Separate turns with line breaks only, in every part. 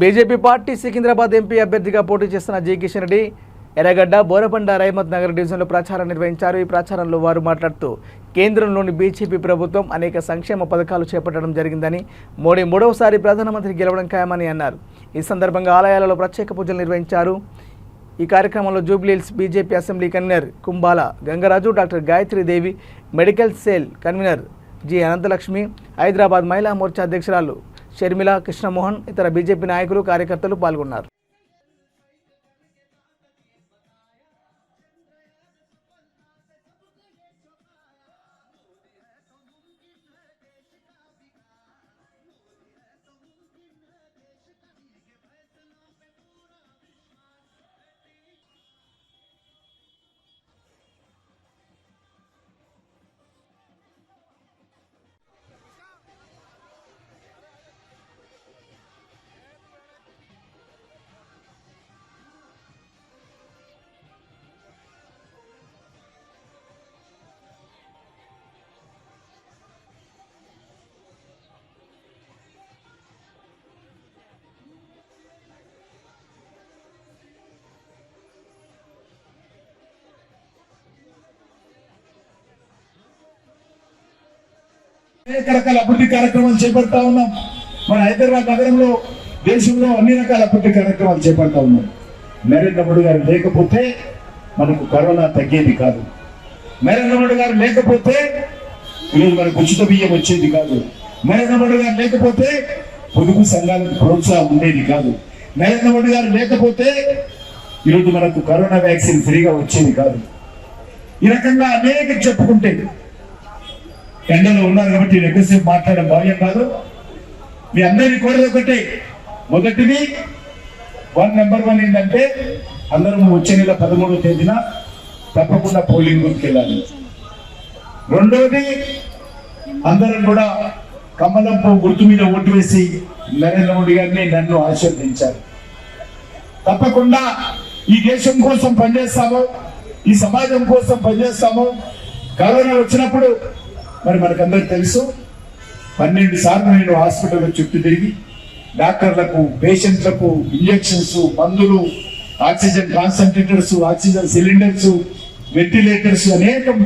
BJP party Secunderabad MP అభ్యర్థిగా పోటీ చేస్తున్న జి కిషన్ రెడ్డి ఎర్రగడ్డ బోరబండ రైమత్ నగర్ డివిజన్లో ప్రచారం నిర్వహించారు. ఈ ప్రచారంలో వారు మాట్లాడుతూ కేంద్రంలోని బీజేపీ ప్రభుత్వం అనేక సంక్షేమ పథకాలు చేపట్టడం జరిగిందని మోడీ మూడవసారి ప్రధానమంత్రి గెలవడం ఖాయమని అన్నారు. ఈ సందర్భంగా ఆలయాలలో ప్రత్యేక పూజలు నిర్వహించారు. ఈ కార్యక్రమంలో Jubilee Hills BJP assembly convener Kumbala Gangaraju doctor Gayatri Devi medical cell convener G Anantalakshmi Hyderabad Mahila Morcha అధ్యక్షురాలు షర్మిల కృష్ణమోహన్ ఇతర బీజేపీ నాయకులు కార్యకర్తలు పాల్గొన్నారు.
అనేక రకాల అభివృద్ధి కార్యక్రమాలు చేపడతా ఉన్నాం. మన హైదరాబాద్ నగరంలో దేశంలో అన్ని రకాల అభివృద్ధి కార్యక్రమాలు చేపడతా ఉన్నాం. నరేంద్ర మోడీ గారు లేకపోతే మనకు కరోనా తగ్గేది కాదు. నరేంద్ర మోడీ గారు లేకపోతే ఈరోజు మనకు ఉచిత బియ్యం వచ్చేది కాదు. నరేంద్ర మోడీ గారు లేకపోతే పొదుపు సంఘాలకు ప్రోత్సాహం ఉండేది కాదు. నరేంద్ర మోడీ గారు లేకపోతే ఈరోజు మనకు కరోనా వ్యాక్సిన్ ఫ్రీగా వచ్చేది కాదు. ఈ రకంగా అనేక చెప్పుకుంటే ఎండలో ఉన్నారు కాబట్టి నేను ఎక్కువసేపు మాట్లాడడం భావ్యం కాదు. మీ అందరినీ కోరేది ఒకటి. మొదటిది వన్ నెంబర్ వన్ ఏంటంటే అందరం వచ్చే నెల పదమూడవ తేదీన తప్పకుండా పోలింగ్ బూత్కి వెళ్ళాలి. రెండవది అందరం కూడా కమలం పువ్వు గుర్తు మీద ఓటు వేసి నరేంద్ర మోడీ గారిని నన్ను ఆశీర్వదించారు. తప్పకుండా ఈ దేశం కోసం పనిచేస్తాము ఈ సమాజం కోసం పనిచేస్తాము. కరోనా వచ్చినప్పుడు మరి మనకందరికి తెలుసు పన్నెండు సార్లు నేను హాస్పిటల్ చుట్టూ తిరిగి డాక్టర్లకు పేషెంట్లకు ఇంజక్షన్స్ మందులు oxygen concentrators oxygen cylinders ventilators అనేకం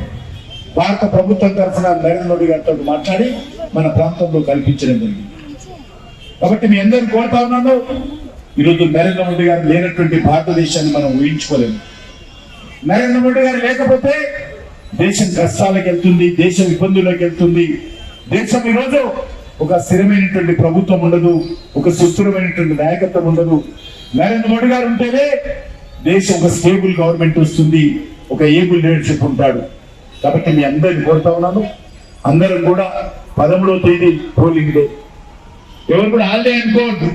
భారత ప్రభుత్వం తరఫున నరేంద్ర మోడీ గారితో మాట్లాడి మన ప్రాంతంలో కల్పించడం జరిగింది. కాబట్టి మీ అందరూ కోరుతా ఉన్నాను ఈరోజు నరేంద్ర మోడీ గారు లేనటువంటి భారతదేశాన్ని మనం ఊహించుకోలేము. నరేంద్ర మోడీ గారు లేకపోతే దేశం కష్టాలకు వెళ్తుంది దేశం ఇబ్బందులకు వెళ్తుంది. దేశం ఈరోజు ఒక స్థిరమైనటువంటి ప్రభుత్వం ఉండదు ఒక సుస్థిరమైనటువంటి నాయకత్వం ఉండదు. నరేంద్ర మోడీ గారు ఉంటేనే దేశం ఒక స్టేబుల్ గవర్నమెంట్ వస్తుంది ఒక ఏబుల్ లీడర్షిప్ ఉంటాడు. కాబట్టి మీ అందరిని కోరుతా ఉన్నాను. అందరం కూడా పదమూడవ తేదీ పోలింగ్ డే. ఎవరు కూడా హాలిడే అనుకోవద్దు.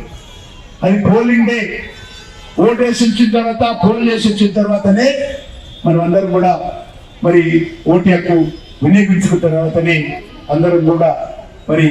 అది పోలింగ్ డే. ఓటు వేసి వచ్చిన తర్వాత పోల్ చేసి వచ్చిన తర్వాతనే మనం అందరం కూడా మరి ఓటు హక్కు వినియోగించుకున్న తర్వాతనే అందరం కూడా మరి